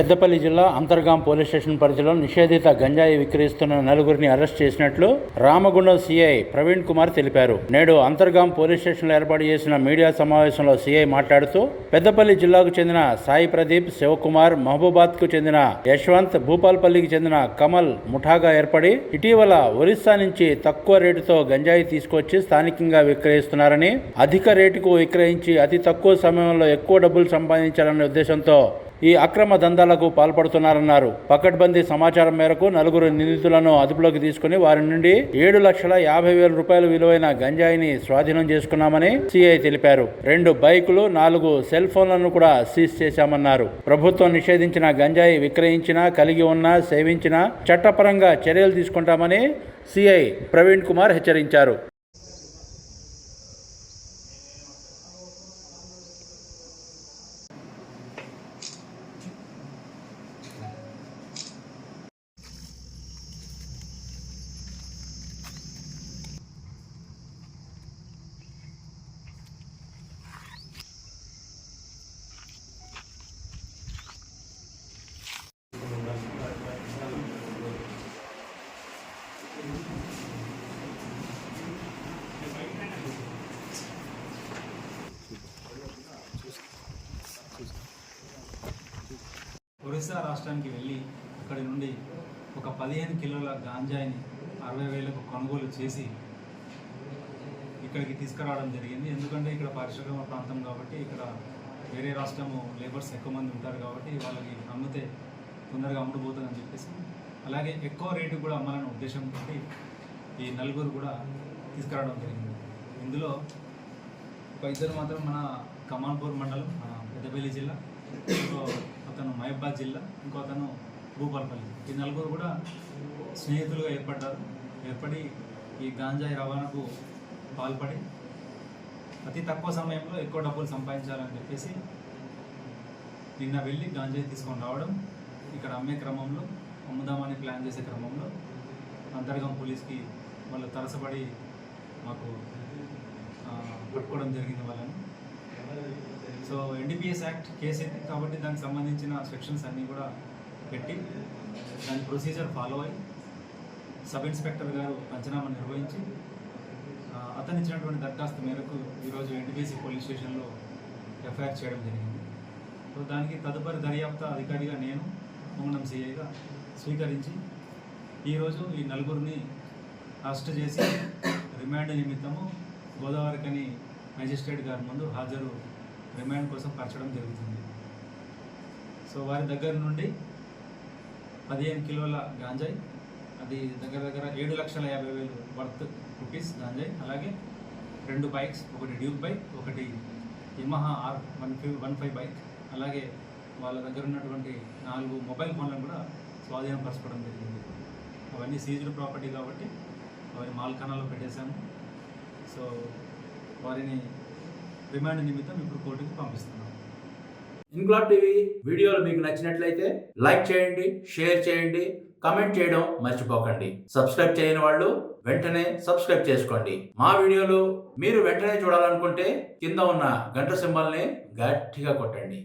పెద్దపల్లి జిల్లా Antargaon police station పరిధిలో నిషేధిత గంజాయి విక్రయిస్తున్న నలుగురిని అరెస్ట్ చేసినట్లు రామగుండం సీఐ ప్రవీణ్ కుమార్ తెలిపారు. నేడు అంతర్గాం పోలీస్ స్టేషన్లో ఏర్పాటు చేసిన మీడియా సమావేశంలో సీఐ మాట్లాడుతూ పెద్దపల్లి జిల్లాకు చెందిన సాయి ప్రదీప్ శివకుమార్ మహబూబాద్కు చెందిన యశ్వంత్ భూపాల్పల్లికి చెందిన కమల్ ముఠాగా ఏర్పడి ఇటీవల ఒరిస్సా నుంచి తక్కువ రేటుతో గంజాయి తీసుకొచ్చి స్థానికంగా విక్రయిస్తున్నారని అధిక రేటుకు విక్రయించి అతి తక్కువ సమయంలో ఎక్కువ డబ్బులు సంపాదించాలనే ఉద్దేశంతో ఈ అక్రమ దందాలకు పాల్పడుతున్నారన్నారు. పకడ్బందీ సమాచారం మేరకు నలుగురు నిందితులను అదుపులోకి తీసుకుని వారి నుండి ఏడు లక్షల యాభై వేల రూపాయల విలువైన గంజాయిని స్వాధీనం చేసుకున్నామని సిఐ తెలిపారు. రెండు బైకులు నాలుగు సెల్ ఫోన్లను కూడా సీజ్ చేశామన్నారు. ప్రభుత్వం నిషేధించిన గంజాయి విక్రయించినా కలిగి ఉన్నా సేవించినా చట్టపరంగా చర్యలు తీసుకుంటామని సిఐ ప్రవీణ్ కుమార్ హెచ్చరించారు. ఒరిస్సా రాష్ట్రానికి వెళ్ళి అక్కడి నుండి ఒక పదిహేను కిలోల గాంజాయిని అరవై వేలకు కొనుగోలు చేసి ఇక్కడికి తీసుకురావడం జరిగింది. ఎందుకంటే ఇక్కడ పరిశ్రమ ప్రాంతం కాబట్టి ఇక్కడ వేరే రాష్ట్రము లేబర్స్ ఎక్కువ మంది ఉంటారు కాబట్టి వాళ్ళకి అమ్మితే తొందరగా అమ్ముడుపోతుందని చెప్పేసి అలాగే ఎక్కువ రేటు కూడా అమ్మాలనే ఉద్దేశంతో ఈ నలుగురు కూడా తీసుకురావడం జరిగింది. ఇందులో ఒక ఇద్దరు మాత్రం మన కమాన్పూర్ మండలం మన పెద్దపల్లి జిల్లా ఇంకో అతను మహబాద్ జిల్లా ఇంకో అతను భూపాలపల్లి. ఈ నలుగురు కూడా స్నేహితులుగా ఏర్పడ్డారు. ఏర్పడి ఈ గాంజాయి రవాణాకు పాల్పడి అతి తక్కువ సమయంలో ఎక్కువ డబ్బులు సంపాదించాలని చెప్పేసి నిన్న వెళ్ళి గాంజాయి తీసుకొని రావడం ఇక్కడ అమ్మే క్రమంలో అమ్ముదామని ప్లాన్ చేసే క్రమంలో అంతర్గం పోలీస్కి వాళ్ళు తరసపడి మాకు పట్టుకోవడం జరిగింది వాళ్ళని. సో ఎన్డీపీఎస్ యాక్ట్ కేసు కాబట్టి దానికి సంబంధించిన సెక్షన్స్ అన్నీ కూడా పెట్టి దాని ప్రొసీజర్ ఫాలో అయ్యి సబ్ ఇన్స్పెక్టర్ గారు పంచనామా నిర్వహించి అతను ఇచ్చినటువంటి దరఖాస్తు మేరకు ఈరోజు ఎన్టీపీసీ పోలీస్ స్టేషన్లో ఎఫ్ఐఆర్ చేయడం జరిగింది. సో దానికి తదుపరి దర్యాప్తు అధికారిగా నేను మంగళం సిఐగా స్వీకరించి ఈరోజు ఈ నలుగురిని అరెస్ట్ చేసి రిమాండ్ నిమిత్తము గోదావరికని మేజిస్ట్రేట్ గారి ముందు హాజరు రిమాండ్ కోసం పరచడం జరుగుతుంది. సో వారి దగ్గర నుండి పదిహేను కిలోల గాంజాయి అది దగ్గర దగ్గర ఏడు లక్షల యాభై వేలు వర్త్ రూపీస్ గాంజాయి అలాగే రెండు బైక్స్ ఒకటి డ్యూక్ బైక్ ఒకటి Yamaha R one five one five bike అలాగే వాళ్ళ దగ్గర ఉన్నటువంటి నాలుగు మొబైల్ ఫోన్లను కూడా స్వాధీనం పరచుకోవడం జరిగింది. అవన్నీ సీజ్డ్ ప్రాపర్టీ కాబట్టి అవన్నీ మాల్ఖానాలో పెట్టేశాను సో వారిని రిమాండ్ నిమిత్తం ఇప్పుడు కోర్టుకి పంపిస్తున్నాం ఇన్క్లాబ్ టీవీ వీడియోలు మీకు నచ్చినట్లయితే లైక్ చేయండి షేర్ చేయండి కమెంట్ చేయడం మర్చిపోకండి. సబ్స్క్రైబ్ చేయని వాళ్ళు వెంటనే సబ్స్క్రైబ్ చేసుకోండి. మా వీడియోలు మీరు వెంటనే చూడాలనుకుంటే కింద ఉన్న గంట సింబల్ని గట్టిగా కొట్టండి.